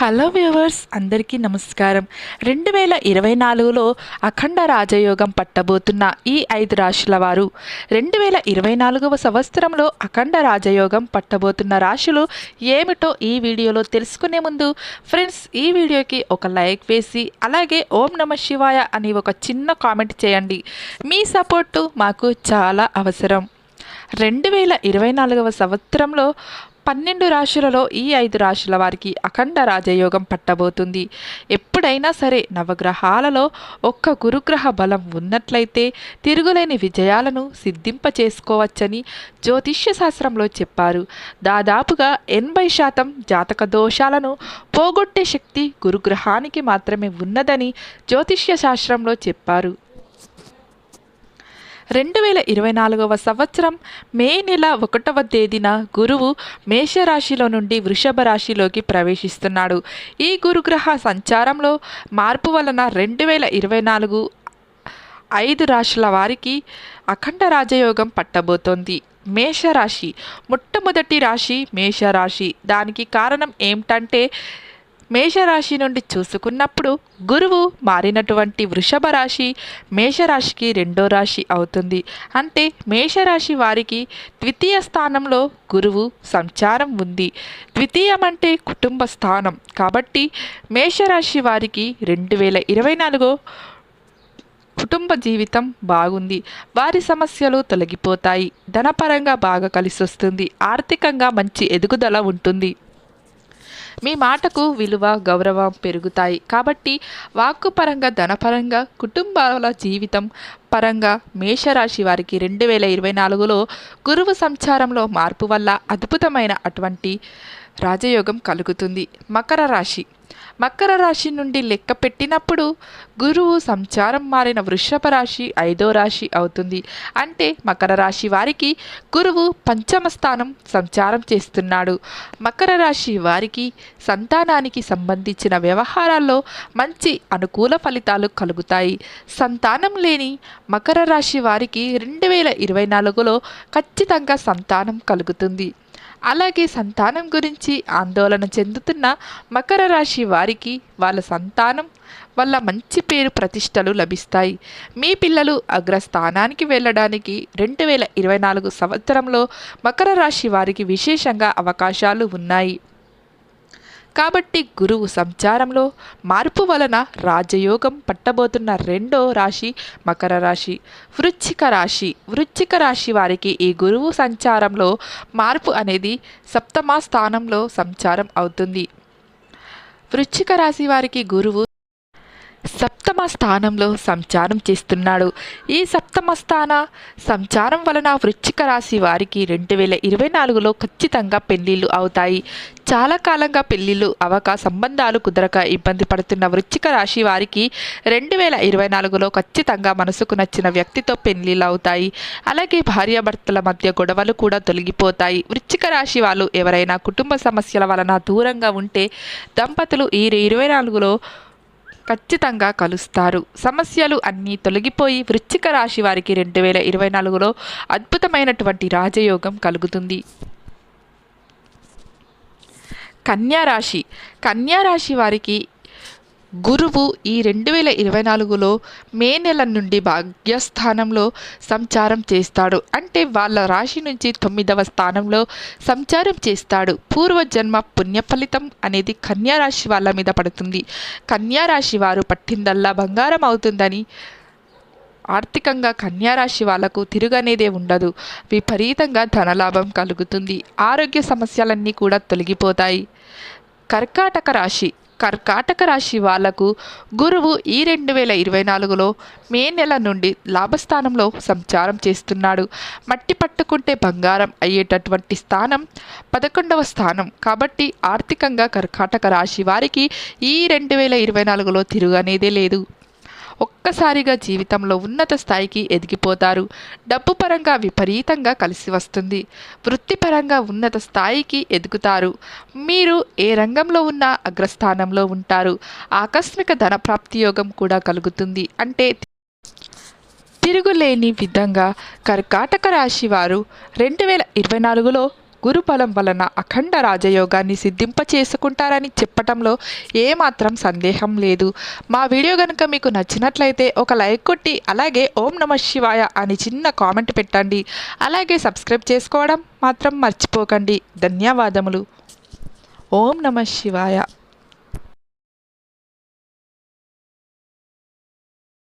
Hello viewers అందరికీ నమస్కారం. రెండు వేల ఇరవై నాలుగులో అఖండ రాజయోగం పట్టబోతున్న ఈ ఐదు రాశుల వారు రెండు వేల ఇరవై నాలుగవ సంవత్సరంలో అఖండ రాజయోగం పట్టబోతున్న రాశులు ఏమిటో ఈ వీడియోలో తెలుసుకునే ముందు ఫ్రెండ్స్ ఈ వీడియోకి ఒక లైక్ వేసి అలాగే ఓం నమ శివాయ అని ఒక చిన్న కామెంట్ చేయండి. మీ సపోర్టు మాకు చాలా అవసరం. రెండు వేల ఇరవై నాలుగవ సంవత్సరంలో పన్నెండు రాశులలో ఈ ఐదు రాశుల వారికి అఖండ రాజయోగం పట్టబోతుంది. ఎప్పుడైనా సరే నవగ్రహాలలో ఒక్క గురుగ్రహ బలం ఉన్నట్లయితే తిరుగులేని విజయాలను సిద్ధింప చేసుకోవచ్చని జ్యోతిష్య శాస్త్రంలో చెప్పారు. దాదాపుగా ఎనభై శాతం జాతక దోషాలను పోగొట్టే శక్తి గురుగ్రహానికి మాత్రమే ఉన్నదని జ్యోతిష్య శాస్త్రంలో చెప్పారు. రెండు వేల ఇరవై నాలుగవ సంవత్సరం మే నెల ఒకటవ తేదీన గురువు మేషరాశిలో నుండి వృషభ రాశిలోకి ప్రవేశిస్తున్నాడు. ఈ గురుగ్రహ సంచారంలో మార్పు వలన రెండు వేల ఇరవై నాలుగు ఐదు రాశుల వారికి అఖండ రాజయోగం పట్టబోతోంది. మేషరాశి మొట్టమొదటి రాశి మేషరాశి. దానికి కారణం ఏమిటంటే మేషరాశి నుండి చూసుకున్నప్పుడు గురువు మారినటువంటి వృషభ రాశి మేషరాశికి రెండో రాశి అవుతుంది. అంటే మేషరాశి వారికి ద్వితీయ స్థానంలో గురువు సంచారం ఉంది. ద్వితీయం అంటే కుటుంబ స్థానం. కాబట్టి మేషరాశి వారికి రెండు వేల ఇరవై నాలుగో కుటుంబ జీవితం బాగుంది. వారి సమస్యలు తొలగిపోతాయి. ధనపరంగా బాగా కలిసి వస్తుంది ఆర్థికంగా మంచి ఎదుగుదల ఉంటుంది. మీ మాటకు విలువ గౌరవం పెరుగుతాయి. కాబట్టి వాక్కు పరంగా ధనపరంగా కుటుంబాల జీవితం పరంగా మేషరాశి వారికి రెండు వేల ఇరవై నాలుగులో గురువు సంచారంలో మార్పు వల్ల అద్భుతమైన అటువంటి రాజయోగం కలుగుతుంది. మకర రాశి. మకర రాశి నుండి లెక్క పెట్టినప్పుడు గురువు సంచారం మారిన వృషభ రాశి ఐదో రాశి అవుతుంది. అంటే మకర రాశి వారికి గురువు పంచమ స్థానం సంచారం చేస్తున్నాడు. మకర రాశి వారికి సంతానానికి సంబంధించిన వ్యవహారాల్లో మంచి అనుకూల ఫలితాలు కలుగుతాయి. సంతానం లేని మకర రాశి వారికి రెండు వేల ఇరవై నాలుగులో ఖచ్చితంగా సంతానం కలుగుతుంది. అలాగే సంతానం గురించి ఆందోళన చెందుతున్న మకర రాశి వారికి వాళ్ళ సంతానం వల్ల మంచి పేరు ప్రతిష్టలు లభిస్తాయి. మీ పిల్లలు అగ్రస్థానానికి వెళ్ళడానికి రెండు వేల ఇరవై నాలుగు సంవత్సరంలో మకర రాశి వారికి విశేషంగా అవకాశాలు ఉన్నాయి. కాబట్టి గురువు సంచారంలో మార్పు వలన రాజయోగం పట్టబోతున్న రెండో రాశి మకర రాశి. వృచ్చిక రాశి. వృచ్చిక రాశి వారికి ఈ గురువు సంచారంలో మార్పు అనేది సప్తమ స్థానంలో సంచారం అవుతుంది. వృచ్చిక రాశి వారికి గురువు సప్తమ స్థానంలో సంచారం చేస్తున్నాడు. ఈ సప్తమ స్థాన సంచారం వలన వృశ్చిక రాశి వారికి రెండు వేల ఇరవై నాలుగులో ఖచ్చితంగా పెళ్ళిళ్ళు అవుతాయి. చాలా కాలంగా పెళ్ళిళ్ళు అవక సంబంధాలు కుదరక ఇబ్బంది పడుతున్న వృశ్చిక రాశి వారికి రెండు వేల ఇరవై నాలుగులో ఖచ్చితంగా మనసుకు నచ్చిన వ్యక్తితో పెళ్ళిళ్ళు అవుతాయి. అలాగే భార్యాభర్తల మధ్య గొడవలు కూడా తొలగిపోతాయి. వృశ్చిక రాశి వాళ్ళు ఎవరైనా కుటుంబ సమస్యల వలన దూరంగా ఉంటే దంపతులు ఈ ఇరవై నాలుగులో ఖచ్చితంగా కలుస్తారు. సమస్యలు అన్నీ తొలగిపోయి వృశ్చిక రాశి వారికి రెండు వేల ఇరవై నాలుగులో అద్భుతమైనటువంటి రాజయోగం కలుగుతుంది. కన్యారాశి రాశి వారికి గురువు ఈ రెండు వేల ఇరవై నాలుగులో మే నెల నుండి భాగ్యస్థానంలో సంచారం చేస్తాడు. అంటే వాళ్ళ రాశి నుంచి తొమ్మిదవ స్థానంలో సంచారం చేస్తాడు. పూర్వజన్మ పుణ్య ఫలితం అనేది కన్యారాశి వాళ్ళ మీద పడుతుంది. కన్యారాశి వారు పట్టిందల్లా బంగారం అవుతుందని ఆర్థికంగా కన్యారాశి వాళ్ళకు తిరుగనేదే ఉండదు. విపరీతంగా ధనలాభం కలుగుతుంది. ఆరోగ్య సమస్యలన్నీ కూడా తొలగిపోతాయి. కర్కాటక రాశి కర్కాటక రాశి వాళ్ళకు గురువు ఈ రెండు వేల ఇరవై నాలుగులో మే నెల నుండి లాభస్థానంలో సంచారం చేస్తున్నాడు. మట్టి పట్టుకుంటే బంగారం అయ్యేటటువంటి స్థానం పదకొండవ స్థానం. కాబట్టి ఆర్థికంగా కర్కాటక రాశి వారికి ఈ రెండు వేల ఇరవై నాలుగులో తిరుగనేదే లేదు. ఒక్కసారిగా జీవితంలో ఉన్నత స్థాయికి ఎదిగిపోతారు. డబ్బు పరంగా విపరీతంగా కలిసి వస్తుంది. వృత్తిపరంగా ఉన్నత స్థాయికి ఎదుగుతారు. మీరు ఏ రంగంలో ఉన్నా అగ్రస్థానంలో ఉంటారు. ఆకస్మిక ధన ప్రాప్తి యోగం కూడా కలుగుతుంది. అంటే తిరుగులేని విధంగా కర్కాటక రాశి వారు రెండు వేల ఇరవై నాలుగులో గురుబలం వలన అఖండ రాజయోగాన్ని సిద్ధింప చేసుకుంటారని చెప్పటంలో ఏమాత్రం సందేహం లేదు. మా వీడియో కనుక మీకు నచ్చినట్లయితే ఒక లైక్ కొట్టి అలాగే ఓం నమ శివాయ అని చిన్న కామెంట్ పెట్టండి. అలాగే సబ్స్క్రైబ్ చేసుకోవడం మాత్రం మర్చిపోకండి. ధన్యవాదములు. ఓం నమ శివాయ.